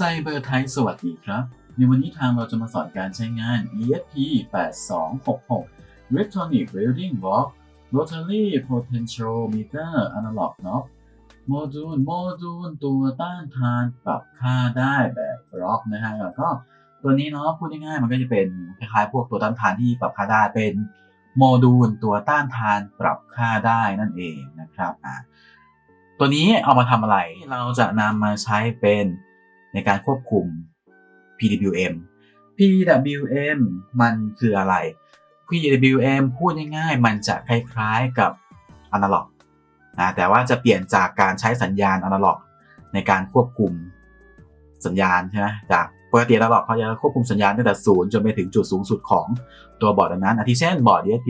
ไซเบอร์ไทยสวัสดีครับ ในวันนี้ทางเราจะมาสอนการใช้งาน ESP 8266 Electronic Reading Block Rotary Potentiometer Analog Knob โมดูลโมดูลตัวต้านทานปรับค่าได้แบบบล็อกนะฮะแล้วก็ตัวนี้เนาะพูดง่ายๆมันก็จะเป็นคล้ายๆพวกตัวต้านทานที่ปรับค่าได้เป็นโมดูลตัวต้านทานปรับค่าได้นั่นเองนะครับอ่าตัวนี้เอามาทำอะไรเราจะนำมาใช้เป็น ในการควบคุม PWM PWM มันคืออะไร PWM พูดง่ายๆ มันจะคล้ายๆกับอนาล็อกนะแต่ว่าจะเปลี่ยนจากการใช้สัญญาณอนาล็อก ในการควบคุมสัญญาณใช่ไหมจากปกติอนาล็อกเขาจะควบคุมสัญญาณตั้งแต่ศูนย์จนไปถึงจุดสูงสุดของตัวบอร์ดนั้นอาทิเช่นบอร์ด ESP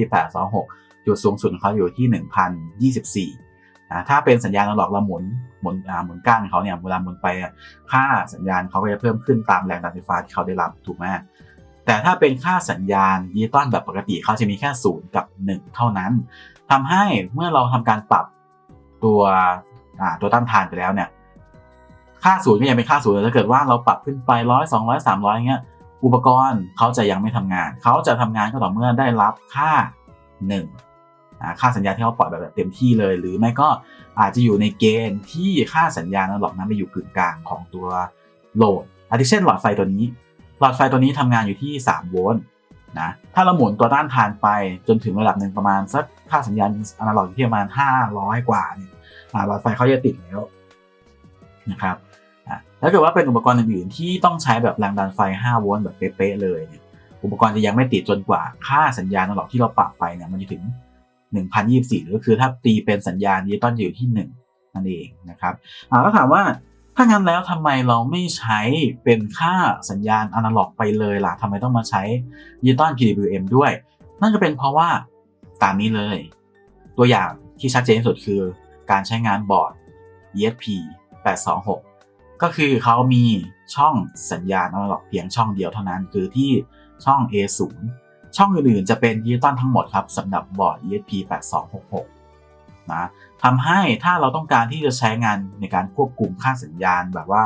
826จุดสูงสุดของเขาอยู่ที่ 1024นะถ้าเป็นสัญญาณอนาล็อกเราหมุน หมุนอ่าหมุนก้านเขาเนี่ยเวลาหมุนไปค่าสัญญาณเขาก็จะเพิ่มขึ้นตามแรงดันไฟฟ้าที่เขาได้รับถูกไหมแต่ถ้าเป็นค่าสัญญาณดิจิตอลแบบปกติเขาจะมีแค่ศูนย์กับ 1 เท่านั้นทำให้เมื่อเราทำการปรับตัวตัวต้านทานไปแล้วเนี่ยค่าศูนย์ก็ยังเป็นค่าศูนย์แต่ถ้าเกิดว่าเราปรับขึ้นไปร้อยสองร้อยสามร้อยเงี้ยอุปกรณ์เขาจะยังไม่ทำงาน เขาจะทำงานก็ต่อเมื่อได้รับค่า 1 ค่าสัญญาณที่เขาปล่อยแบบเต็มที่เลย หรือไม่ก็อาจจะอยู่ในเกณฑ์ที่ค่าสัญญาณนั้นหลอกนั้นไปอยู่กึ่งกลางของตัวโหลดอาทิเช่นหลอดไฟตัวนี้ หลอดไฟตัวนี้ทำงานอยู่ที่ 3 โวลต์นะถ้าเราหมุนตัวต้านทานไปจนถึงระดับหนึ่งประมาณสักค่าสัญญาณอนาล็อกอยู่ที่ประมาณ 500 กว่าเนี่ยหลอดไฟเขาจะติดแล้วนะครับถ้าเกิดว่าเป็นอุปกรณ์อื่นๆที่ต้องใช้แบบแรงดันไฟ 5 โวลต์แบบเป๊ะๆเลยเนี่ยอุปกรณ์จะยังไม่ติดจนกว่าค่าสัญญาณอนาล็อกที่เราปรับไปเนี่ยมันจะถึง 1024 หรือคือถ้าตีเป็นสัญญาณดิจิตอลอยู่ที่ 1 นั่นเองนะครับก็ถามว่าถ้างั้นแล้วทำไมเราไม่ใช้เป็นค่าสัญญาณอนาล็อกไปเลยล่ะทำไมต้องมาใช้ดิจิตอล PWM ด้วย นั่นก็เป็นเพราะว่าตามนี้เลย ตัวอย่างที่ชัดเจนที่สุดคือการใช้งานบอร์ด ESP 826 ก็คือเขามีช่องสัญญาณอนาล็อกเพียงช่องเดียวเท่านั้นคือที่ช่อง A0 ช่องอื่นๆจะเป็นดิจิตอลทั้งหมดครับสำหรับบอร์ด ESP 8266 นะทำให้ถ้าเราต้องการที่จะใช้งานในการควบคุมค่าสัญญาณ แบบว่า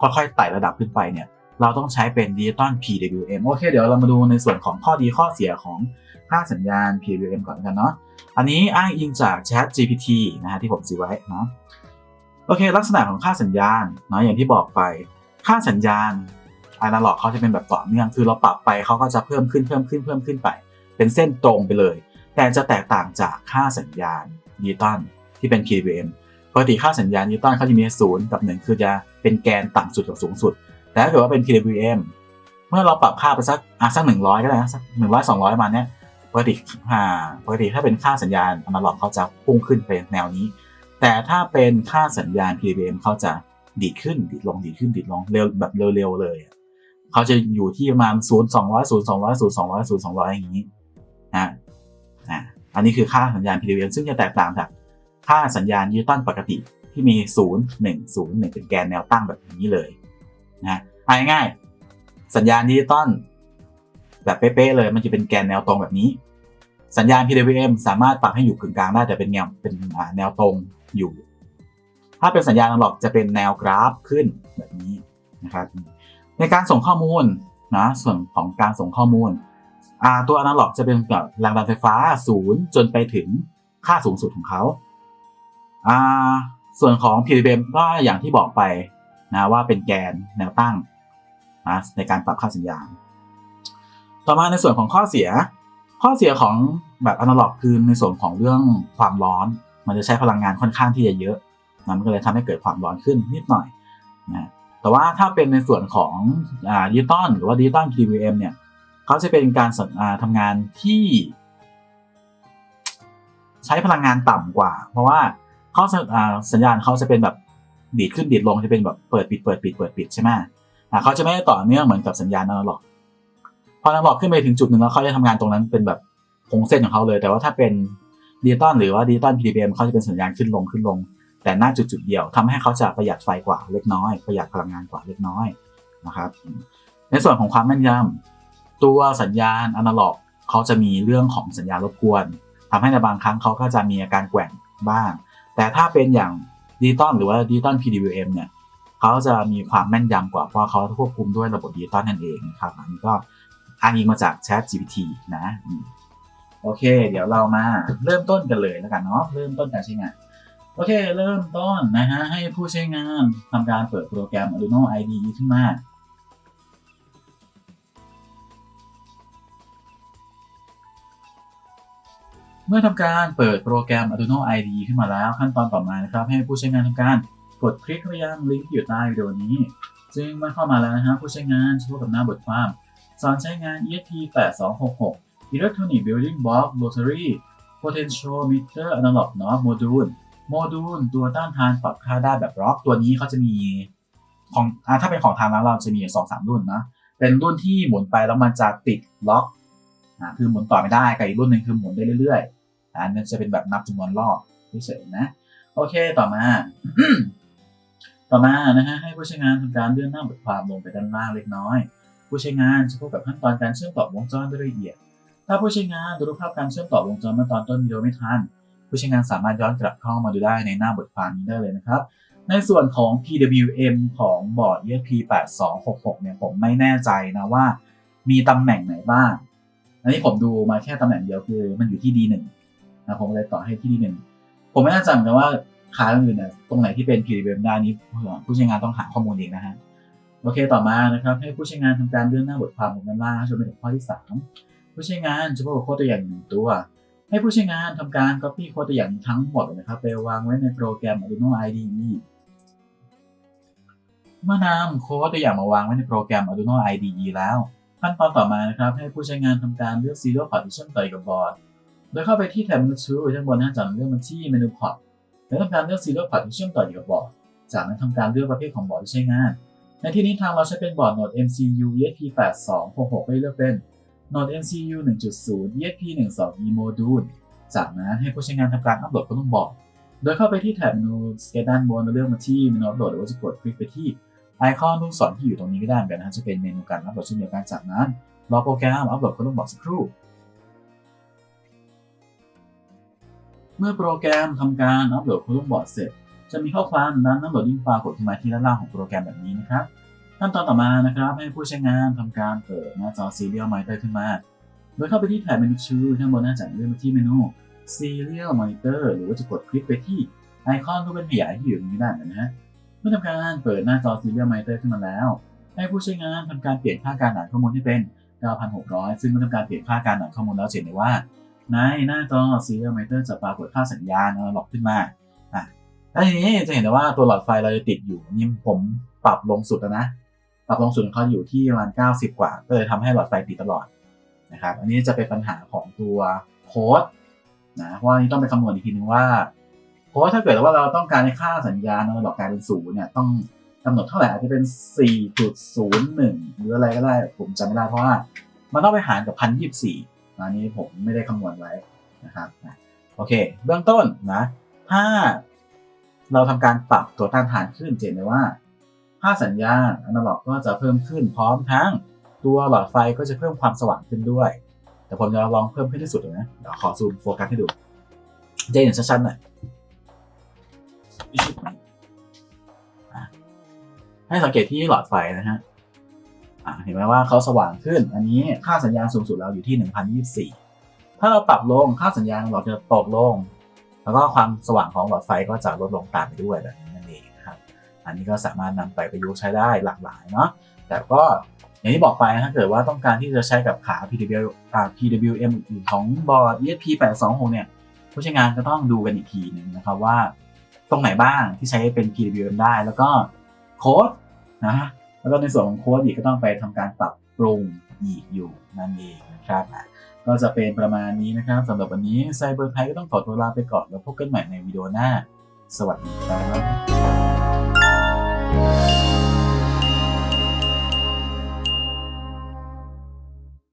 ค่อยๆไต่ระดับขึ้นไปเนี่ยเราต้องใช้เป็นดิจิตอล PWM โอเค เดี๋ยวเรามาดูในส่วนของข้อดีข้อเสียของค่าสัญญาณ PWM ก่อนกันเนาะอันนี้อ้างอิงจาก Chat GPT นะฮะที่ผมซื้อไว้เนาะโอเค ลักษณะของค่าสัญญาณเนาะอย่างที่บอกไปค่าสัญญาณ อนาล็อกเขาจะเป็นแบบต่อเนื่อง คือเราปรับไปเขาก็จะเพิ่มขึ้นเพิ่มขึ้นเพิ่มขึ้นไป เป็นเส้นตรงไปเลย แต่จะแตกต่างจากค่าสัญญาณดิจิตอลที่เป็น PWM ปกติค่าสัญญาณดิจิตอลเขาจะมีศูนย์กับหนึ่งคือจะเป็นแกนต่ำสุดกับสูงสุด แต่ถ้าเกิดว่าเป็น PWM เมื่อเราปรับค่าไปสักอะสักหนึ่งร้อยก็ได้นะสักหนึ่งร้อยสองร้อยมาเนี้ยปกติอ่าปกติถ้าเป็นค่าสัญญาณอนาล็อกเขาจะพุ่งขึ้นไปแนวนี้ แต่ถ้าเป็นค่าสัญญาณ PWM เขาจะดีดขึ้นดีดลงดีดขึ้นดีดลงเร็วแบบเร็วๆเลย เขาจะอยู่ที่ประมาณศูนย์สองร้อยศูนย์สองร้อยศูนย์สองร้อยศูนย์สองร้อยอย่างนี้นะอ่าอันนี้คือค่าสัญญาณ PWM ซึ่งจะแตกต่างจากค่าสัญญาณดิจิตอลปกติที่มี 0 1 0 1 เป็นแกนแนวตั้งแบบนี้เลยนะอาง่ายๆสัญญาณดิจิตอลแบบเป๊ะๆเลยมันจะเป็นแกนแนวตรงแบบนี้ สัญญาณ PWM สามารถปรับให้อยู่กึ่งกลางได้แต่เป็นแนวเป็นแนวตรงอยู่ ถ้าเป็นสัญญาณอนาล็อกจะเป็นแนวกราฟขึ้นแบบนี้นะครับ ในการส่งข้อมูลนะส่วนของการส่งข้อมูลตัวอนาล็อกจะเป็นแบบแรงดันไฟฟ้าศูนย์จนไปถึงค่าสูงสุดของเขาส่วนของ PWM ก็อย่างที่บอกไปนะว่าเป็นแกนแนวตั้งนะในการปรับค่าสัญญาณ ต่อมาในส่วนของข้อเสีย ข้อเสียของแบบอนาล็อกคือในส่วนของเรื่องความร้อน มันจะใช้พลังงานค่อนข้างที่จะเยอะนะมันก็เลยทำให้เกิดความร้อนขึ้นนิดหน่อยนะ แต่ว่าถ้าเป็นในส่วนของดิจิตอลหรือว่าดิจิตอล PWM เนี่ยเขาจะเป็นการทำงานที่ ใช้พลังงานต่ำกว่า เพราะว่าเขาสัญญาณเขาจะเป็นแบบดีดขึ้นดีดลงจะเป็นแบบเปิดปิดเปิดปิดเปิดปิดใช่ไหมเขาจะไม่ได้ต่อเนื่องเหมือนกับสัญญาณอนาล็อกพออนาล็อกขึ้นไปถึงจุดหนึ่งแล้วเขาจะทำงานตรงนั้นเป็นแบบคงเส้นของเขาเลย แต่ว่าถ้าเป็นดิจิตอลหรือว่าดิจิตอล PDM เขาจะเป็นสัญญาณขึ้นลงขึ้นลง แต่หน้าจุดจุดเดียวทำให้เขาจะประหยัดไฟกว่าเล็กน้อย ประหยัดพลังงานกว่าเล็กน้อยนะครับ ในส่วนของความแม่นยำตัวสัญญาณอนาล็อกเขาจะมีเรื่องของสัญญาณรบกวนทำให้ในบางครั้งเขาก็จะมีอาการแกว่งบ้าง แต่ถ้าเป็นอย่างดิจิตอลหรือว่าดิจิตอล PWM เนี่ยเขาจะมีความแม่นยำกว่าเพราะเขาควบคุมด้วยระบบดิจิตอลนั่นเองนะครับอันนี้ก็อ้างอิงมาจาก Chat GPT นะโอเค เดี๋ยวเรามาเริ่มต้นกันเลยแล้วกันเนาะเริ่มต้นการใช้งาน โอเค เริ่มต้นนะฮะ ให้ผู้ใช้งานทำการเปิดโปรแกรม Arduino IDE ขึ้นมาเมื่อทำการเปิดโปรแกรม Arduino IDE ขึ้นมาแล้วขั้นตอนต่อมานะครับ ให้ผู้ใช้งานทำการกดคลิกไปยังลิงก์ที่อยู่ใต้วิดีโอนี้ ซึ่งเมื่อเข้ามาแล้วนะฮะผู้ใช้งานจะพบกับหน้าบทความ สอนใช้งาน ESP8266 Electronic Building Block Rotary Potentiometer Analog Knob Module โมดูลตัวต้านทานปรับค่าได้แบบล็อกตัวนี้เขาจะมีของอถ้าเป็นของทางร้านเราจะมีสองสามรุ่นนะเป็นรุ่นที่หมุนไปแล้วมันจะติดล็อกอ่าคือหมุนต่อไม่ได้กับอีกรุ่นหนึ่งคือหมุนได้เรื่อยๆอันนั้นจะเป็นแบบนับจำนวนรอบเฉยๆนะ โอเคต่อมา ต่อมานะฮะให้ผู้ใช้งานทำการเลื่อนหน้าบทความลงไปด้านล่างเล็กน้อย ผู้ใช้งานจะพบกับขั้นตอนการเชื่อมต่อวงจรโดยละเอียด ถ้าผู้ใช้งานดูรูปภาพการเชื่อมต่อวงจรเมื่อตอนต้นวิดีโอไม่ทัน ผู้ใช้งานสามารถย้อนกลับเข้ามาดูได้ในหน้าบทความนี้ได้เลยนะครับ ในส่วนของ PWM ของบอร์ด ESP8266 เนี่ยผมไม่แน่ใจนะว่า มีตำแหน่งไหนบ้าง อันนี้ผมดูมาแค่ตำแหน่งเดียวคือมันอยู่ที่ D1 นะผมเลยต่อให้ที่ D1 ผมไม่แน่ใจเหมือนกันว่าขาอื่นเนี่ยตรงไหนที่เป็น PWM ได้นี้ผู้ใช้งานต้องหาข้อมูลเองนะฮะโอเค ต่อมานะครับ ให้ผู้ใช้งานทำการเลื่อนหน้าบทความลงด้านล่างจนไปถึงข้อที่ 3 ผู้ใช้งานจะพบกับโค้ดตัวอย่างหนึ่งตัว ให้ผู้ใช้งานทำการ copy โค้ดตัวอย่างทั้งหมดนะครับไปวางไว้ในโปรแกรม Arduino IDE เมื่อนำโค้ดตัวอย่างมาวางไว้ในโปรแกรม Arduino IDE แล้ว ขั้นตอนต่อมานะครับ ให้ผู้ใช้งานทำการเลือก Serial Partition ต่อกับบอร์ดโดยเข้าไปที่แถบ Menu Tool ด้านบนหน้าจอเลือกมาที่ Menu Port แล้วทำการเลือก Serial Partition ต่อกับบอร์ดจากนั้นทำการเลือกประเภทของบอร์ดที่ใช้งาน ในที่นี้ทางเราใช้เป็นบอร์ด Node MCU ESP8266 ให้เลือกเป็น Node MCU 1.0 ESP12E Module จากนั้นให้ผู้ใช้งานทำการอัปโหลดข้อมูลบอร์ดโดยเข้าไปที่แถบเมนูสเกตด้านบนแล้วเลือกมาที่เมนูอัปโหลดหรือว่าจะกดคลิกไปที่ไอคอนลูกศรที่อยู่ตรงนี้ก็ได้เหมือนกันนะจะเป็นเมนูการอัปโหลดเช่นเดียวกันจากนั้นรอโปรแกรมอัปโหลดข้อมูลบอร์ดสักครู่ เมื่อโปรแกรมทำการอัปโหลดข้อมูลบอร์ดเสร็จ จะมีข้อความด้านอัปโหลดดิ้งไฟล์กดขึ้นมาที่ด้านล่างของโปรแกรมแบบนี้นะครับ ขั้นตอนต่อมานะครับ ให้ผู้ใช้งานทำการเปิดหน้าจอ Serial Monitor ขึ้นมา โดยเข้าไปที่แถบเมนูชูข้างบนหน้าจอเลื่อนมาที่เมนู Serial Monitor หรือว่าจะกดคลิกไปที่ไอคอนรูปเป็นขยายที่อยู่ตรงนี้ได้นะฮะเมื่อทำการเปิดหน้าจอ Serial Monitor ขึ้นมาแล้ว ให้ผู้ใช้งานทำการเปลี่ยนค่าการอ่านข้อมูลที่เป็น 9,600 ซึ่งเมื่อทำการเปลี่ยนค่าการอ่านข้อมูลแล้วจะเห็นได้ว่า ในหน้าจอ Serial Monitor จะปรากฏค่าสัญญาณหลอกขึ้นมาอะแล้วทีนี้จะเห็นได้ว่าตัวหลอดไฟเราจะติดอยู่นี่ผมปรับลงสุดแล้วนะ ปรับลงสุดของเขาอยู่ที่ประมาณ 90 กว่า ก็เลยทำให้หลอดไฟติดตลอดนะครับ อันนี้จะเป็นปัญหาของตัวโค้ดนะเพราะว่าอันนี้ต้องไปคำนวณอีกทีนึงว่าเพราะว่าถ้าเกิดว่าเราต้องการให้ค่าสัญญาณเราหลอกกลายเป็นศูนย์เนี่ยต้องกำหนดเท่าไหร่อาจจะเป็น 4.01 หรืออะไรก็ได้ผมจำไม่ได้เพราะว่ามันต้องไปหารกับ 1,024อันนี้ผมไม่ได้คำนวณไว้นะครับโอเค เบื้องต้นนะถ้าเราทำการปรับตัวต้านทานขึ้นเจนเลยว่า ค่าสัญญาณอนาล็อกก็จะเพิ่มขึ้นพร้อมทั้งตัวหลอดไฟก็จะเพิ่มความสว่างขึ้นด้วย แต่ผมจะลองเพิ่มขึ้นที่สุดเลยนะเดี๋ยวขอซูมโฟกัสให้ดูจะเห็นชัดๆหน่อยให้สังเกตที่หลอดไฟนะฮะอะเห็นไหมว่าเขาสว่างขึ้น อันนี้ค่าสัญญาณสูงสุดเราอยู่ที่ 1024 ถ้าเราปรับลงค่าสัญญาณหลอดจะตกลง แล้วก็ความสว่างของหลอดไฟก็จะลดลงตามไปด้วยแบบนี้ อันนี้ก็สามารถนำไปประยุกต์ใช้ได้หลากหลายเนาะแต่ก็อย่างที่บอกไปถ้าเกิดว่าต้องการที่จะใช้กับขา PW อ่า PWM อื่นของบอร์ด ESP826 เนี่ยผู้ใช้งานก็ต้องดูกันอีกทีหนึ่งนะครับว่า ตรงไหนบ้างที่ใช้เป็น PWM ได้ แล้วก็โค้ดนะแล้วก็ในส่วนของโค้ดอีกก็ต้องไปทำการปรับปรุงอีกอยู่นั่นเองนะครับก็จะเป็นประมาณนี้นะครับสำหรับวันนี้ไซเบอร์ไทยก็ต้องขอตัวลาไปก่อนแล้วพบกันใหม่ในวิดีโอหน้า สวัสดีครับ Bye.